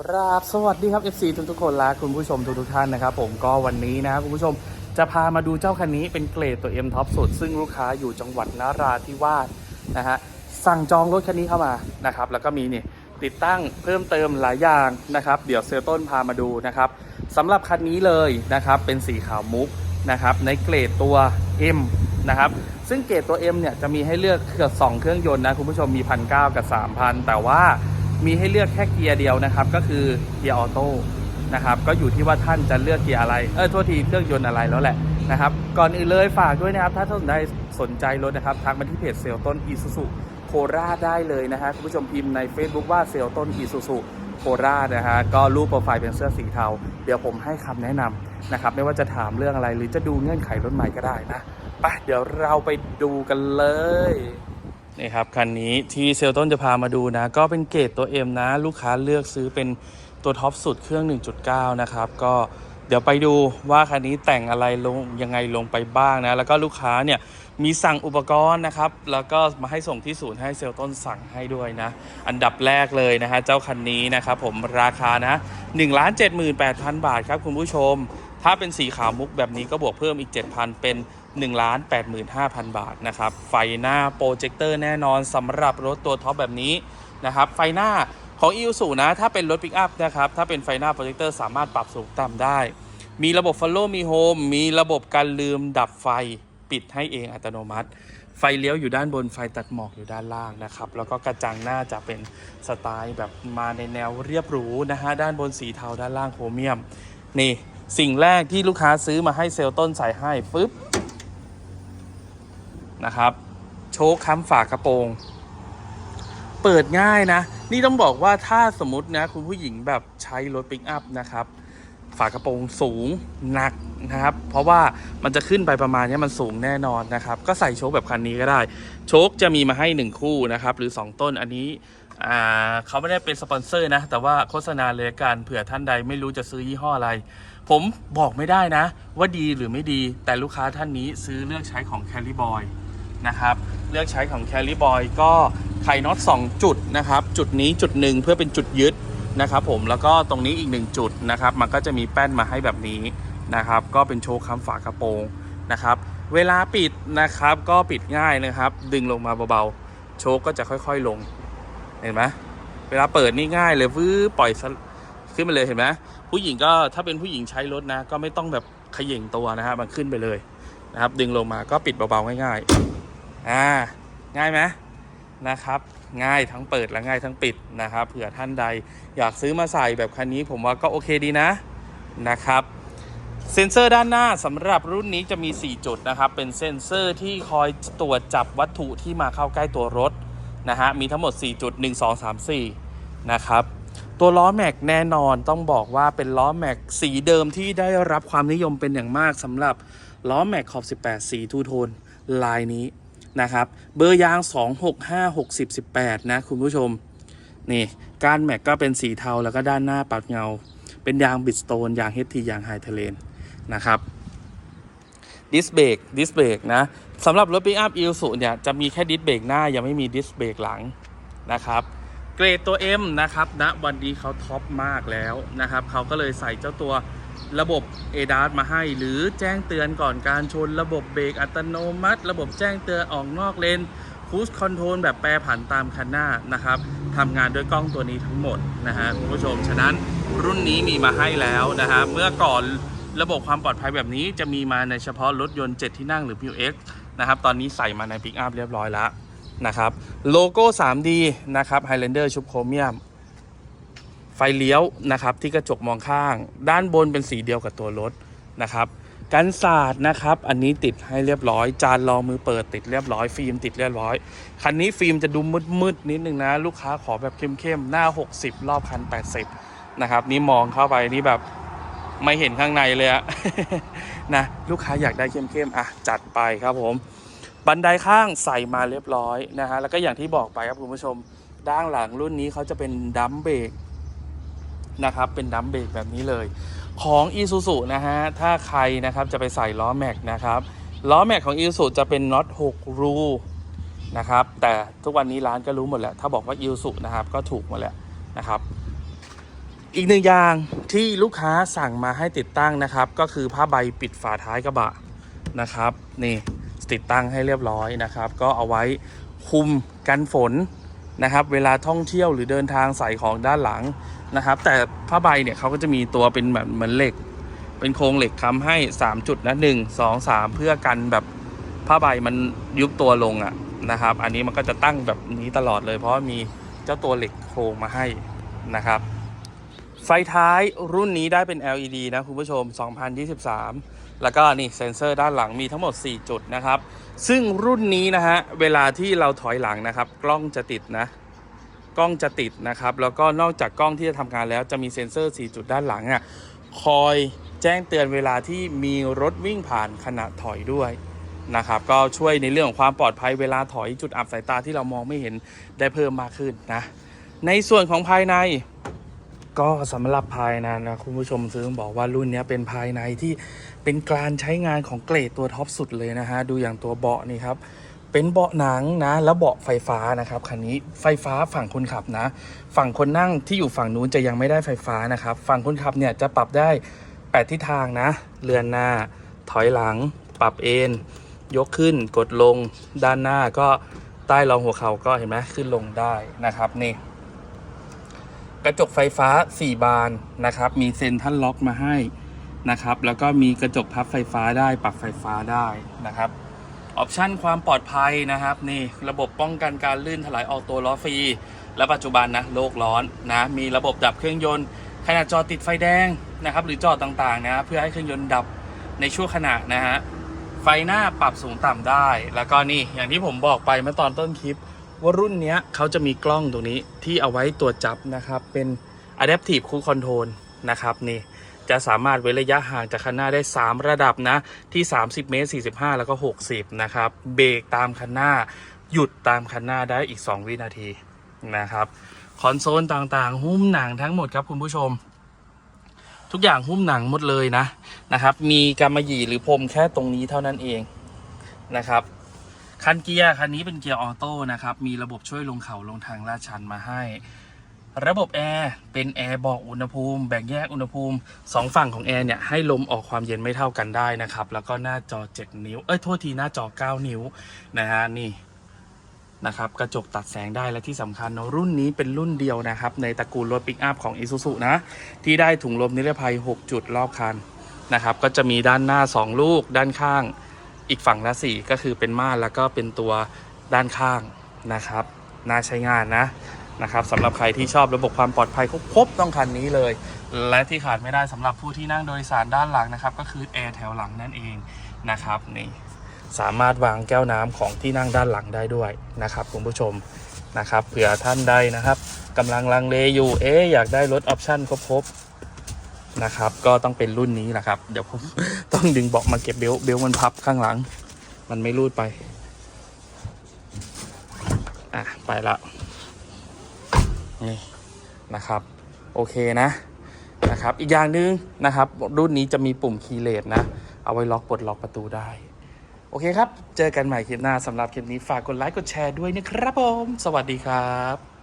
ครับสวัสดีครับ FC ทุกทุกคนและคุณผู้ชมทุกทุกท่านนะครับผมก็วันนี้นะครับคุณผู้ชมจะพามาดูเจ้าคันนี้เป็นเกรดตัว M ท็อปสุด ซึ่งลูกค้าอยู่จังหวัดนราธิวาสนะฮะสั่งจองรถคันนี้เข้ามานะครับแล้วก็มีนี่ติดตั้งเพิ่มเติมหลายอย่างนะครับ เดี๋ยวเซลต้นพามาดูนะครับสำหรับคันนี้เลยนะครับเป็นสีขาวมุกนะครับในเกรดตัว M นะครับซึ่งเกรดตัว M เนี่ยจะมีให้เลือกเกือบ2เครื่องยนต์นะคุณผู้ชมมีพันเกับ 3,000 แต่ว่า มีให้เลือกแค่เกียร์เดียวนะครับ ก็คือเกียร์ออโต้นะครับก็อยู่ที่ว่าท่านจะเลือกเกียร์อะไร เออโทษทีเครื่องยนต์อะไรแล้วแหละนะครับ ก่อนอื่นเลยฝากด้วยนะครับ ถ้าท่านใดสนใจรถนะครับทักมาที่เพจเซลต้นอีซูซูโคราชได้เลยนะฮะคุณผู้ชมพิมพ์ใน Facebook ว่าเซลต้นอีซูซูโคราชนะฮะก็รูปโปรไฟล์เป็นเสื้อสีเทา เดี๋ยวผมให้คำแนะนำนะครับ ไม่ว่าจะถามเรื่องอะไรหรือจะดูเงื่อนไขรถใหม่ก็ได้นะไปเดี๋ยวเราไปดูกันเลย นี่ครับคันนี้ที่เซลต้นจะพามาดูนะ ก็เป็นเกรดตัว M นะ ลูกค้าเลือกซื้อเป็นตัวท็อปสุดเครื่อง 1.9 นะครับ ก็เดี๋ยวไปดูว่าคันนี้แต่งอะไรลงยังไงลงไปบ้างนะ แล้วก็ลูกค้าเนี่ยมีสั่งอุปกรณ์นะครับ แล้วก็มาให้ส่งที่ศูนย์ให้เซลต้นสั่งให้ด้วยนะ อันดับแรกเลยนะฮะเจ้าคันนี้นะครับผมราคานะ1 7 8 0 0 0 บาทครับคุณผู้ชม ถ้าเป็นสีขาวมุกแบบนี้ก็บวกเพิ่มอีก 7,000 เป็น 1 8 5 0 0 0 บาทนะครับ ไฟหน้าโปรเจคเตอร์แน่นอนสำหรับรถตัวท็อปแบบนี้นะครับ ไฟหน้าของ i อ s u นะ ถ้าเป็นรถปิกอัพนะครับ ถ้าเป็นไฟหน้าโปรเจคเตอร์สามารถปรับสูงต่ำได้ มีระบบ Follow มี Home มีระบบการลืมดับไฟปิดให้เองอัตโนมัติ ไฟเลี้ยวอยู่ด้านบนไฟตัดหมอกอยู่ด้านล่างนะครับ แล้วก็กระจังหน้าจะเป็นสไตล์แบบมาในแนวเรียบหรูนะฮะ ด้านบนสีเทาด้านล่างโครเมียม นี่ สิ่งแรกที่ลูกค้าซื้อมาให้เซลล์ต้นใส่ให้ปึ๊บนะครับ โชคค้ำฝากระโปรง เปิดง่ายนะ นี่ต้องบอกว่าถ้าสมมตินะคุณผู้หญิงแบบใช้รถปิกอัพนะครับ ฝากระโปรงสูงหนักนะครับ เพราะว่ามันจะขึ้นไปประมาณนี้มันสูงแน่นอนนะครับ ก็ใส่โชคแบบคันนี้ก็ได้ โชคจะมีมาให้ 1 คู่นะครับ หรือ 2 ต้นอันนี้อ่าเขาไม่ได้เป็นสปอนเซอร์นะ แต่ว่าโฆษณาเลยกันเผื่อท่านใดไม่รู้จะซื้อยี่ห้ออะไร ผมบอกไม่ได้นะ ว่าดีหรือไม่ดี แต่ลูกค้าท่านนี้ซื้อเลือกใช้ของ c a r r y Boy นะครับเลือกใช้ของ c a r r y Boy ก็ไขน็อต2จุดนะครับ จุดนี้จุดหนึ่งเพื่อเป็นจุดยึดนะครับผมแล้วก็ตรงนี้อีก 1 จุดนะครับ มันก็จะมีแป้นมาให้แบบนี้นะครับ ก็เป็นโชว์ค้ำฝากระโปรงนะครับ เวลาปิดนะครับก็ปิดง่ายนะครับ ดึงลงมาเบาๆ โชคก็จะค่อยๆลง เห็นไหมเวลาเปิดนี่ง่ายเลยวื้อปล่อยส ขึ้นไปเลยเห็นไหมผู้หญิงก็ถ้าเป็นผู้หญิงใช้รถนะ ก็ไม่ต้องแบบขย่งตัวนะฮะมันขึ้นไปเลยนะครับ ดึงลงมาก็ปิดเบาๆง่ายๆอ่าง่ายไหมนะครับ ง่ายทั้งเปิดและง่ายทั้งปิดนะครับเผื่อท่านใดอยากซื้อมาใส่แบบคันนี้ผมว่าก็โอเคดีนะนะครับเซ็นเซอร์ด้านหน้าสำหรับรุ่นนี้จะมี 4 จุดนะครับ เป็นเซ็นเซอร์ที่คอยตรวจจับวัตถุที่มาเข้าใกล้ตัวรถนะฮะมีทั้งหมด 4 จุด 1 2 3 4 นะครับ ตัวล้อแม็กแน่นอนต้องบอกว่าเป็นล้อแม็กสีเดิมที่ได้รับความนิยมเป็นอย่างมากสำหรับล้อแม็กขอบ18 สีทูโทนลายนี้นะครับเบอร์ยาง 265 60 18 นะคุณผู้ชม นี่ก้านแม็กก็เป็นสีเทาแล้วก็ด้านหน้าปัดเงา เป็นยางบิดสโตนยางเฮดทียางไฮเทเลนนะครับดิสเบรกดิสเบรกนะสำหรับรถปิกอัพอิลสุเนี่ยจะมีแค่ดิสเบรกหน้ายังไม่มีดิสเบรกหลังนะครับ เกรดตัว M นะครับณนะวันนี้เขาท็อปมากแล้วนะครับเขาก็เลยใส่เจ้าตัวระบบ ADAS มาให้ หรือแจ้งเตือนก่อนการชน ระบบเบรกอัตโนมัติ ระบบแจ้งเตือนออกนอกเลนคูสคอนโทรลแบบแปรผันตามคันหน้านะครับทำงานด้วยกล้องตัวนี้ทั้งหมดนะฮะคุณผู้ชม ฉะนั้นรุ่นนี้มีมาให้แล้วนะฮะเมื่อก่อนระบบความปลอดภัยแบบนี้จะมีมาในเฉพาะรถยนต์ 7 ที่นั่งหรือ PX นะครับตอนนี้ใส่มาในปิกอัพเรียบร้อยแล้ว นะครับโลโก้ 3D นะครับ Highlander ชุบโครเมียม ไฟเลี้ยวนะครับที่กระจกมองข้าง ด้านบนเป็นสีเดียวกับตัวรถนะครับกันศาสตร์นะครับ อันนี้ติดให้เรียบร้อย จานรองมือเปิดติดเรียบร้อย ฟิล์มติดเรียบร้อย คันนี้ฟิล์มจะดูมืดๆนิดนึงนะ ลูกค้าขอแบบเข้มๆ หน้า 60 รอบคัน 80 นะครับ นี่มองเข้าไปนี่แบบไม่เห็นข้างในเลยอะนะ ลูกค้าอยากได้เข้มๆ อะ จัดไปครับผม บันไดข้างใส่มาเรียบร้อยนะฮะแล้วก็อย่างที่บอกไปครับคุณผู้ชมด้านหลังรุ่นนี้เขาจะเป็นดัมเบรกนะครับเป็นดัมเบรกแบบนี้เลย ของ i s u z u นะฮะถ้าใครนะครับจะไปใส่ล้อแม็กนะครับล้อแม็กของ i s u z u จะเป็นน็อต6รูนะครับแต่ทุกวันนี้ร้านก็รู้หมดแล้วถ้าบอกว่า i s u z u นะครับก็ถูกหมดแล้วนะครับอีกหนึ่งอย่างที่ลูกค้าสั่งมาให้ติดตั้งนะครับ ก็คือผ้าใบปิดฝาท้ายกระบะนะครับนี่ ติดตั้งให้เรียบร้อยนะครับ ก็เอาไว้คุมกันฝนนะครับ เวลาท่องเที่ยวหรือเดินทางใส่ของด้านหลังนะครับ แต่ผ้าใบเนี่ยเขาก็จะมีตัวเป็นแบบเหมือนเหล็ก เป็นโครงเหล็กค้ำให้ 3 จุดนะ1 2 3เพื่อกันแบบผ้าใบมันยุบตัวลงอะนะครับ อันนี้มันก็จะตั้งแบบนี้ตลอดเลย เพราะมีเจ้าตัวเหล็กโครงมาให้นะครับ ไฟท้ายรุ่นนี้ได้เป็น LED นะคุณผู้ชม 2023 แล้วก็นี่เซ็นเซอร์ด้านหลังมีทั้งหมด 4 จุดนะครับ ซึ่งรุ่นนี้นะฮะเวลาที่เราถอยหลังนะครับ กล้องจะติดนะ กล้องจะติดนะครับ แล้วก็นอกจากกล้องที่จะทำงานแล้วจะมีเซ็นเซอร์ 4 จุดด้านหลังอะคอยแจ้งเตือนเวลาที่มีรถวิ่งผ่านขณะถอยด้วยนะครับ ก็ช่วยในเรื่องของความปลอดภัยเวลาถอยจุดอับสายตาที่เรามองไม่เห็นได้เพิ่มมากขึ้นนะในส่วนของภายใน ก็สำหรับภายในนะคุณผู้ชมซื้อต้องบอกว่ารุ่นนี้เป็นภายในที่เป็นการใช้งานของเกรดตัวท็อปสุดเลยนะฮะ ดูอย่างตัวเบาะนี่ครับ เป็นเบาะหนังนะ แล้วเบาะไฟฟ้านะครับคันนี้ไฟฟ้าฝั่งคนขับนะ ฝั่งคนนั่งที่อยู่ฝั่งนู้นจะยังไม่ได้ไฟฟ้านะครับ ฝั่งคนขับเนี่ยจะปรับได้ 8 ทิศทางนะ เรือนหน้า ถอยหลัง ปรับเอนยกขึ้นกดลง ด้านหน้าก็ใต้รองหัวเข่าก็เห็นไหมขึ้นลงได้นะครับนี่ กระจกไฟฟ้า 4 บานนะครับ มีเซ็นทรัลล็อกมาให้นะครับ แล้วก็มีกระจกพับไฟฟ้าได้ปรับไฟฟ้าได้นะครับออปชันความปลอดภัยนะครับนี่ระบบป้องกันการลื่นถลายออกตัวล้อฟรี และปัจจุบันนะโลกร้อนนะมีระบบดับเครื่องยนต์ขณะจอติดไฟแดงนะครับ หรือจอดต่างๆนะเพื่อให้เครื่องยนต์ดับในช่วงขณะนะฮะไฟหน้าปรับสูงต่ำได้ แล้วก็นี่อย่างที่ผมบอกไปเมื่อตอนต้นคลิป ว่ารุ่นนี้เขาจะมีกล้องตรงนี้ที่เอาไว้ตรวจจับนะครับ เป็น Adaptive Cruise Control นะครับนี่จะสามารถเว้นระยะห่างจากคันหน้าได้ 3 ระดับนะ ที่ 30 เมตร 45 แล้วก็ 60 นะครับ เบรกตามคันหน้า หยุดตามคันหน้าได้อีก 2 วินาทีนะครับคอนโซลต่างๆ หุ้มหนังทั้งหมดครับคุณผู้ชม ทุกอย่างหุ้มหนังหมดเลยนะนะครับ มีกำมะหยี่หรือพรมแค่ตรงนี้เท่านั้นเองนะครับ คันเกียร์คันนี้เป็นเกียร์ออโต้นะครับ มีระบบช่วยลงเขาลงทางลาดชันมาให้ ระบบแอร์เป็นแอร์บอกอุณหภูมิ แบ่งแยกอุณหภูมิสองฝั่งของแอร์เนี่ยให้ลมออกความเย็นไม่เท่ากันได้นะครับ แล้วก็หน้าจอ 7 นิ้ว เอ้ยโทษทีหน้าจอ 9 นิ้วนะฮะนี่นะครับกระจกตัดแสงได้และที่สำคัญเนอะรุ่นนี้เป็นรุ่นเดียวนะครับ ในตระกูลรถปิกอัพของ Isuzu นะ ที่ได้ถุงลมนิรภัย 6 จุดรอบคันนะครับ ก็จะมีด้านหน้า 2 ลูกด้านข้าง อีกฝั่งละสี่ก็คือเป็นม่านแล้วก็เป็นตัวด้านข้างนะครับน่าใช้งานนะนะครับสำหรับใครที่ชอบระบบความปลอดภัยครบๆต้องคันนี้เลย และที่ขาดไม่ได้สำหรับผู้ที่นั่งโดยสารด้านหลังนะครับ ก็คือแอร์แถวหลังนั่นเองนะครับนี่สามารถวางแก้วน้ำของที่นั่งด้านหลังได้ด้วยนะครับคุณผู้ชมนะครับเผื่อท่านใดนะครับกำลังลังเลอยู่เอ๊อยากได้รถออปชั่นครบ นะครับ ก็ต้องเป็นรุ่นนี้แหละครับ เดี๋ยวผมต้องดึงเบาะมาเก็บเบลต์เบลต์มันพับข้างหลัง มันไม่รูดไป อะ ไปละนี่นะครับ โอเคนะนะครับ อีกอย่างหนึงนะครับ รุ่นนี้จะมีปุ่มคีย์เลสนะ เอาไว้ล็อกปลดล็อกประตูได้ โอเคครับ เจอกันใหม่คลิปหน้าสำหรับคลิปนี้ฝากกดไลค์กดแชร์ด้วยนะครับผม สวัสดีครับ